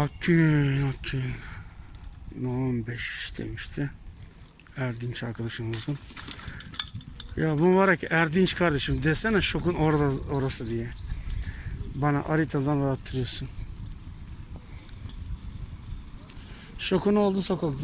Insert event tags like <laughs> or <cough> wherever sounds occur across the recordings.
Akgün, Akgün. No 15 demişti. Erdinç arkadaşımızın. Ya mübarek Erdinç kardeşim desene şokun orada orası diye. Bana haritadan rahattırıyorsun. Şokun oldu sokak.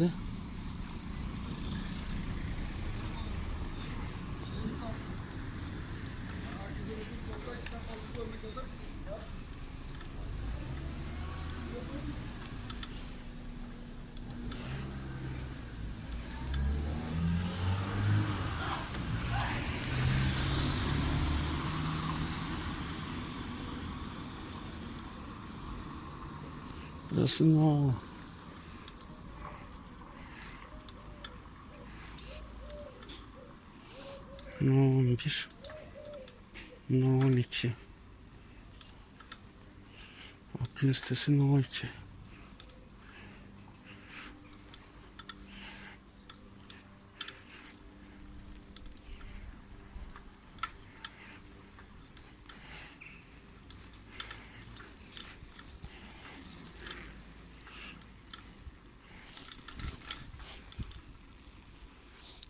Burası no. No 11. No 12. Akgün sitesi no 2.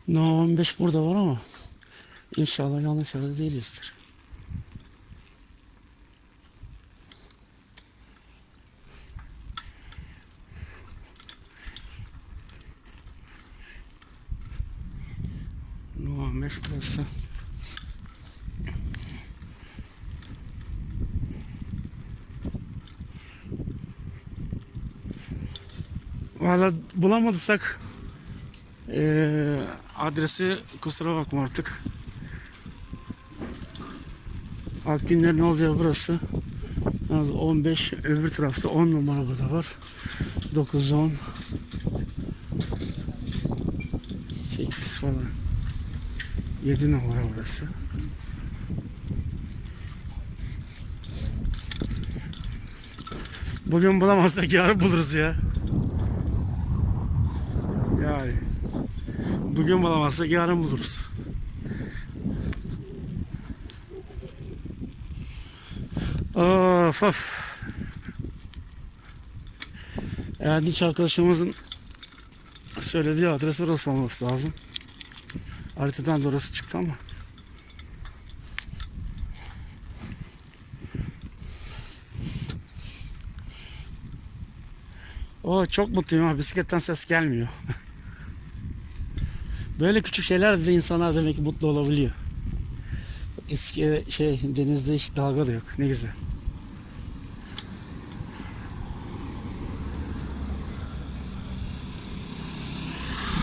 No 15 burada var ama inşallah yanlış yerde değilizdir. No 15 burası. Valla bulamadıysak ee, adresi kusura bakma artık. Akgünlerin olacağı burası. Yalnız 15 öbür tarafta 10 numara burada var. 9 10 8 falan. 7 numara burası. Bugün bulamazsak yarın buluruz ya. Yani. Bugün bulamazsak yarın buluruz. Of of. Erdinç arkadaşımızın söylediği adres orası olması lazım. Haritadan da orası çıktı ama. Oo, çok mutluyum ama bisikletten ses gelmiyor. <laughs> Böyle küçük şeyler bile insanlar demek ki mutlu olabiliyor. İske, şey denizde hiç dalga da yok. Ne güzel.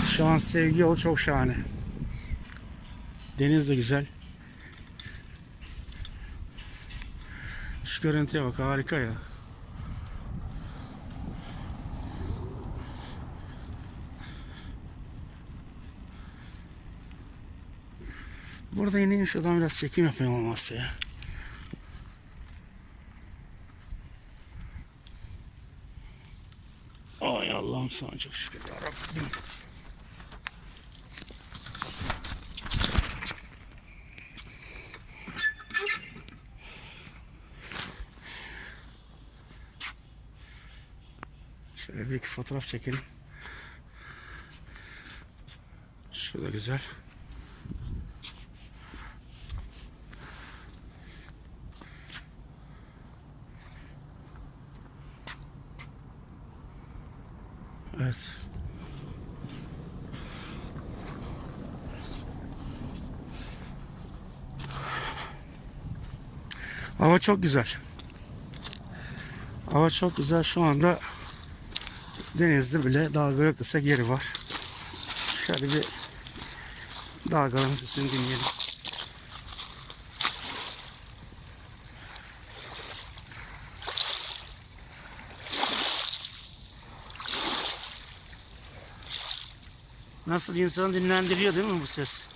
Şu an sevgi yolu çok şahane. Deniz de güzel. Şu görüntüye bak harika ya. Burada ineyim şuradan biraz çekim yapayım olmazsa ya. Ay Allah'ım sana çok şükür ya Rabbim. Şöyle bir iki fotoğraf çekelim. Şu da güzel. Evet. Hava çok güzel. Hava çok güzel. Şu anda denizde bile dalga yok desek yeri var. Şöyle bir dalgaların sesini dinleyelim. Nasıl insanı dinlendiriyor değil mi bu ses?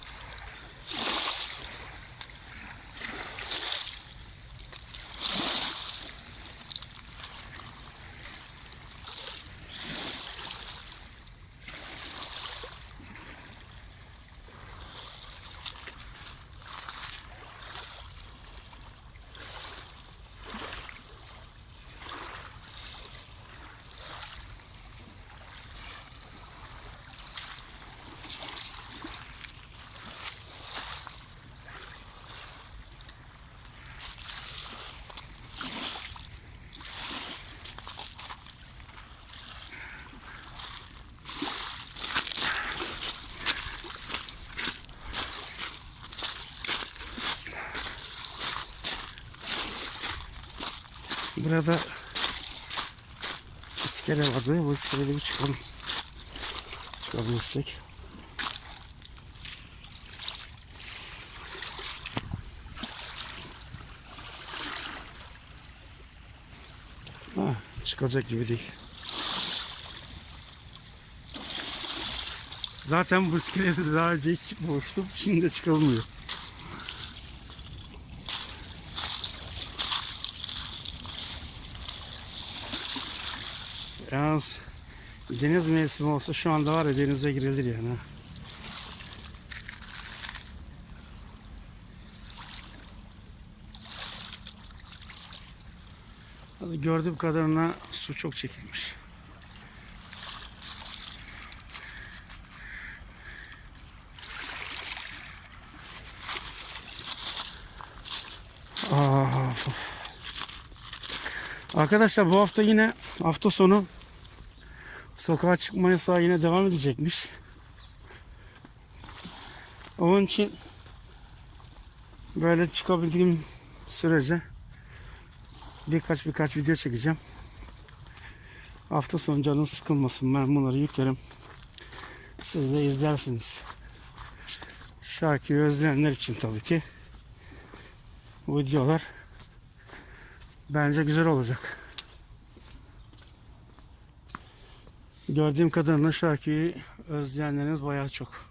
Burada iskele vardı. Bu iskelede bir çıkalım. Çıkabilirsek. Ha, çıkacak gibi değil. Zaten bu iskelede daha önce hiç çıkmamıştım. Şimdi de çıkılmıyor. Yalnız deniz mevsimi olsa şu anda var ya denize girilir yani. Az gördüğüm kadarıyla su çok çekilmiş. Of, of. Arkadaşlar bu hafta yine hafta sonu sokağa çıkma yasağı yine devam edecekmiş. Onun için böyle çıkabildiğim sürece birkaç birkaç video çekeceğim. Hafta sonu canınız sıkılmasın. Ben bunları yüklerim. Siz de izlersiniz. Şarkıyı özleyenler için tabii ki bu videolar bence güzel olacak. Gördüğüm kadarıyla Şaki'yi özleyenleriniz bayağı çok.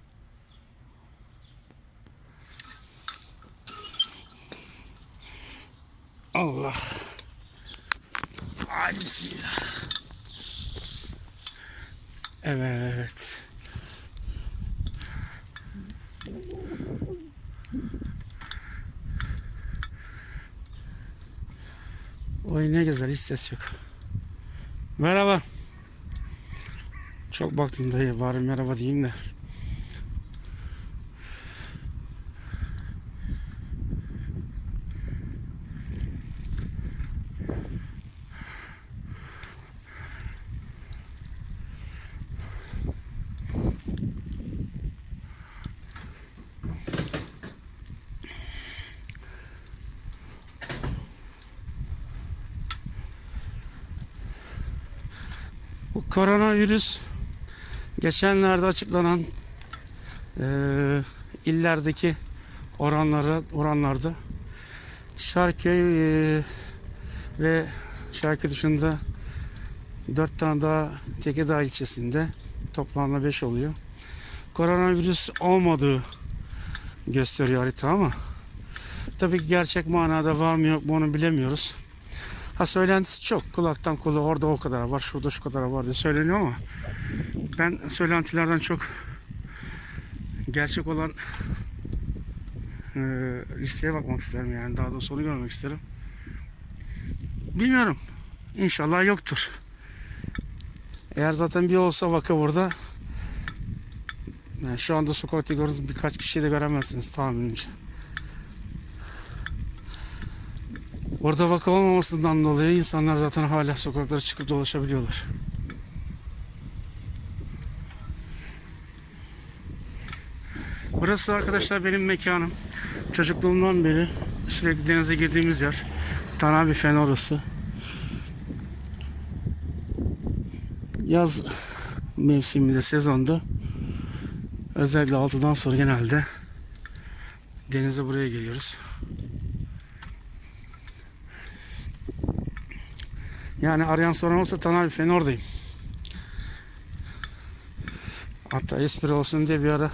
Allah. Hadi bismillah. Evet. Oy ne güzel hiç ses yok. Merhaba. Çok baktın dayı bari merhaba diyeyim de. Bu koronavirüs geçenlerde açıklanan eee, illerdeki oranları oranlarda Şarköy eee, ve Şarköy dışında 4 tane daha Tekirdağ ilçesinde toplamda 5 oluyor. Koronavirüs olmadığı gösteriyor harita ama tabii ki gerçek manada var mı yok mu onu bilemiyoruz. Ha söylentisi çok. Kulaktan kulağa orada o kadar var, şurada şu kadar var diye söyleniyor ama ben söylentilerden çok gerçek olan e, listeye bakmak isterim yani. Daha doğrusu onu görmek isterim. Bilmiyorum. İnşallah yoktur. Eğer zaten bir olsa vaka burada yani şu anda sokakta gördüğünüz birkaç kişiyi de göremezsiniz tahminimce. Orada vaka olmamasından dolayı insanlar zaten hala sokaklara çıkıp dolaşabiliyorlar. Burası arkadaşlar benim mekanım. Çocukluğumdan beri sürekli denize girdiğimiz yer. Tanabi Fen orası. Yaz mevsiminde, sezonda özellikle 6'dan sonra genelde denize buraya geliyoruz. Yani arayan soran olsa Taner Fen oradayım. Hatta espri olsun diye bir ara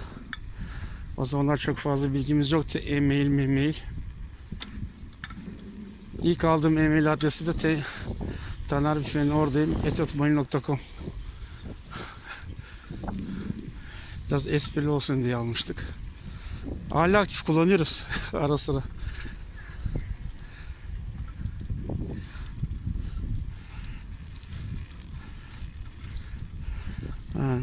o zamanlar çok fazla bilgimiz yoktu. E-mail mi mail. İlk aldığım e-mail adresi de te, Taner Fen oradayım. etotmail.com Biraz esprili olsun diye almıştık. Hala aktif kullanıyoruz <laughs> ara sıra. Ha,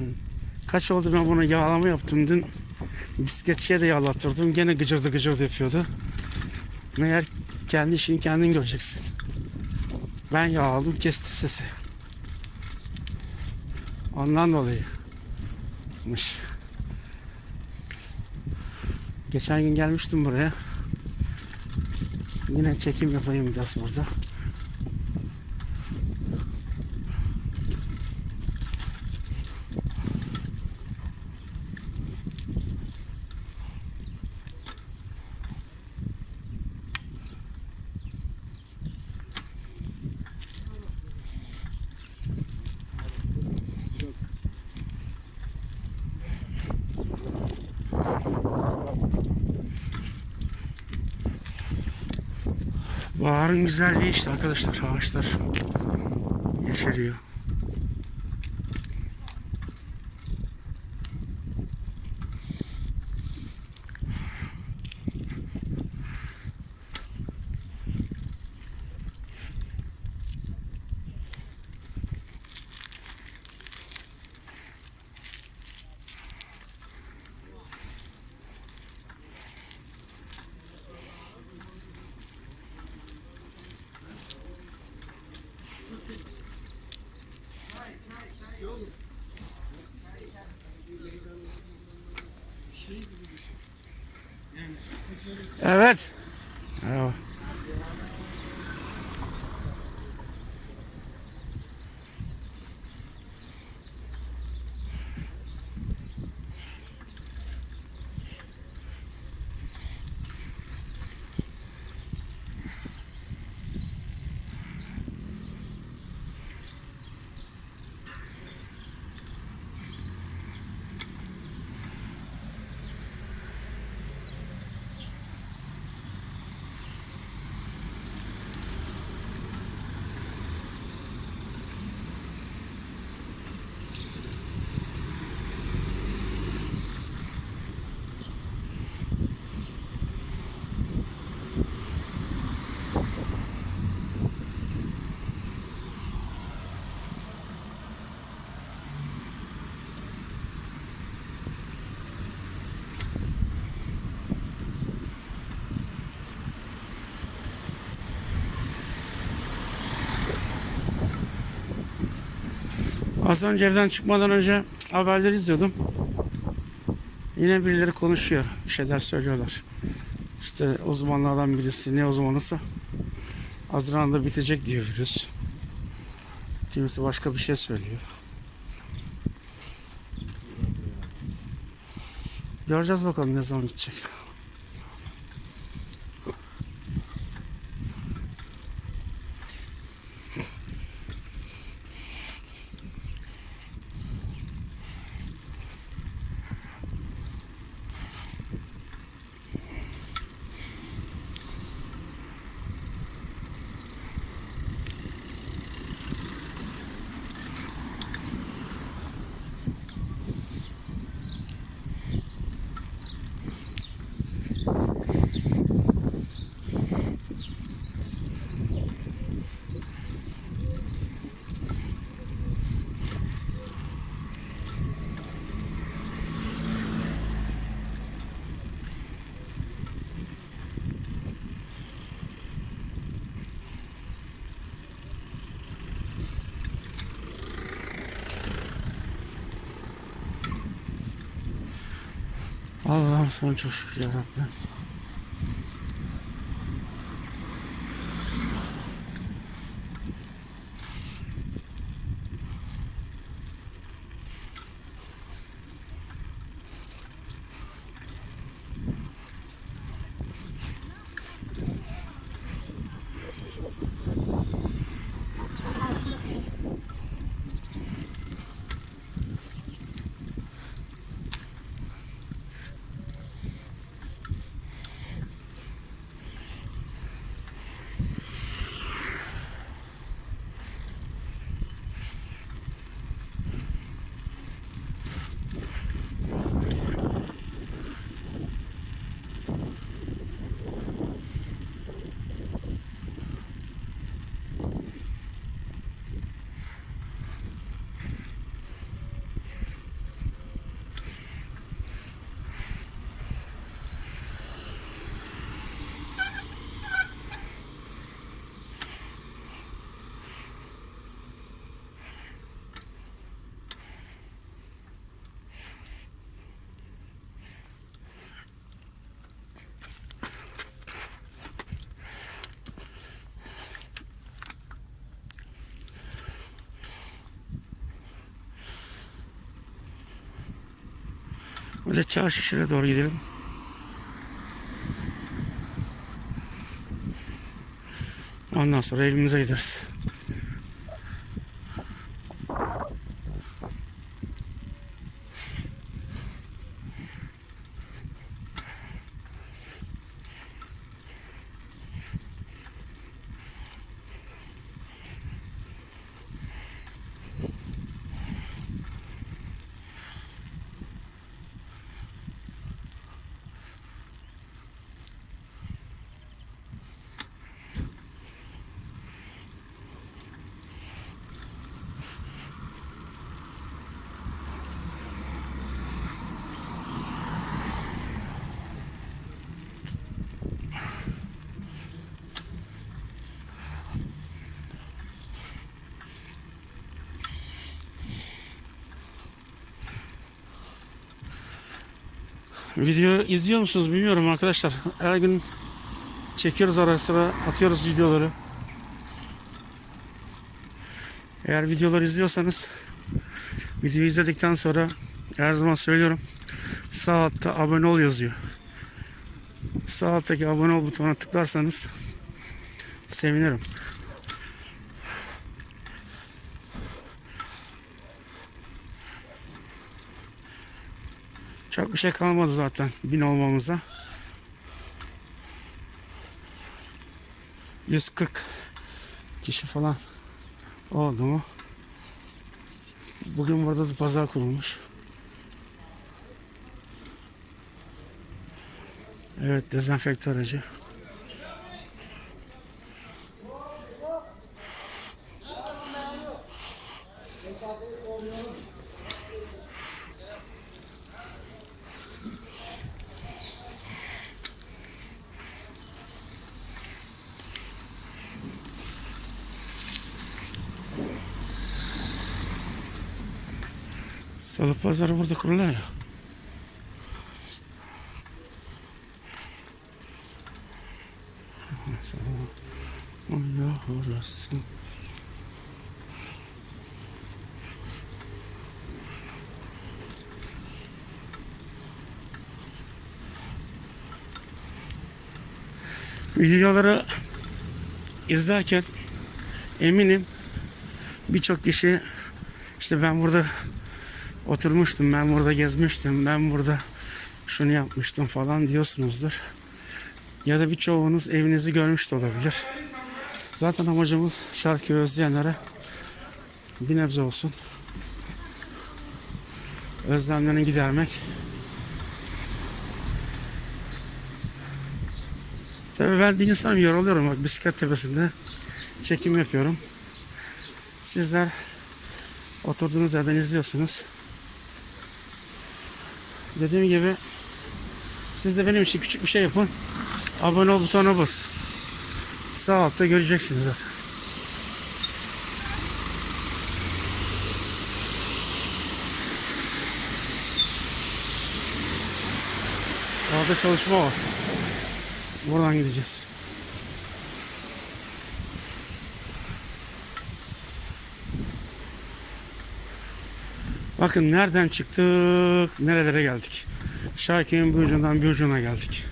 Kaç oldu ben buna yağlama yaptım dün. Bisikletçiye de yağlattırdım. Gene gıcırdı gıcırdı yapıyordu. Meğer kendi işini kendin göreceksin. Ben yağladım kesti sesi. Ondan dolayıymış. Geçen gün gelmiştim buraya. Yine çekim yapayım biraz burada. Baharın güzelliği işte arkadaşlar. Ağaçlar yeşeriyor. Evet. Merhaba. Az önce evden çıkmadan önce haberleri izliyordum. Yine birileri konuşuyor. Bir şeyler söylüyorlar. İşte uzmanlardan birisi ne uzmanısa Haziran'da bitecek diyor virüs. Kimisi başka bir şey söylüyor. Göreceğiz bakalım ne zaman gidecek. Allah'ım sana çok şükür yarabbim. Bir de çarşı şuraya doğru gidelim. Ondan sonra evimize gideriz. Video izliyor musunuz bilmiyorum arkadaşlar. Her gün çekiyoruz ara sıra atıyoruz videoları. Eğer videoları izliyorsanız videoyu izledikten sonra her zaman söylüyorum sağ altta abone ol yazıyor. Sağ alttaki abone ol butonuna tıklarsanız sevinirim. Çok bir şey kalmadı zaten bin olmamıza. 140 kişi falan oldu mu? Bugün burada da pazar kurulmuş. Evet dezenfekte aracı. Salı pazarı burada kuruluyor ya. Uyuyor orası. Videoları izlerken eminim birçok kişi işte ben burada oturmuştum, ben burada gezmiştim, ben burada şunu yapmıştım falan diyorsunuzdur. Ya da birçoğunuz evinizi görmüş de olabilir. Zaten amacımız şarkıyı özleyenlere bir nebze olsun özlemlerini gidermek. Tabii ben bir insan yoruluyorum. Bak bisiklet tepesinde çekim yapıyorum. Sizler oturduğunuz yerden izliyorsunuz. Dediğim gibi siz de benim için küçük bir şey yapın. Abone ol butonuna bas. Sağ altta göreceksiniz zaten. Orada çalışma var. Buradan gideceğiz. Bakın nereden çıktık, nerelere geldik. Şarkının bir ucundan bir ucuna geldik.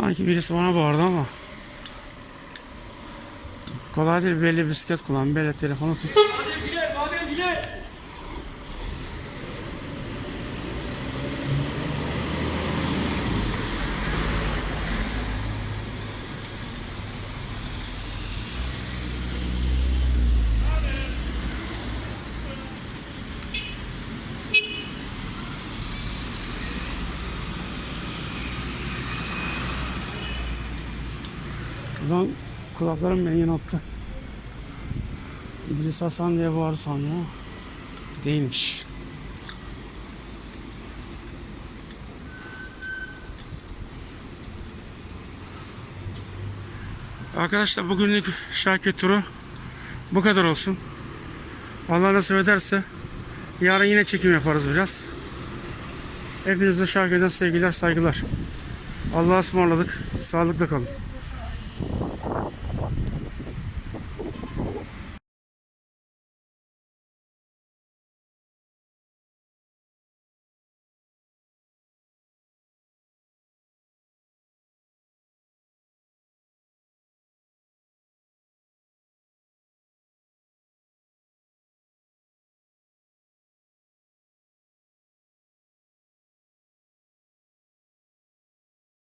Sanki birisi bana bağırdı ama. Kolay değil belli bisiklet kullan, belli telefonu tut. Bademciler, bademciler. Buradan kulaklarım beni yanılttı. İdris Hasan diye var sanıyor. Değilmiş. Arkadaşlar bugünlük Şarkı turu bu kadar olsun. Allah nasip ederse yarın yine çekim yaparız biraz. Hepinize Şarkı'dan sevgiler saygılar. Allah'a ısmarladık. Sağlıkla kalın.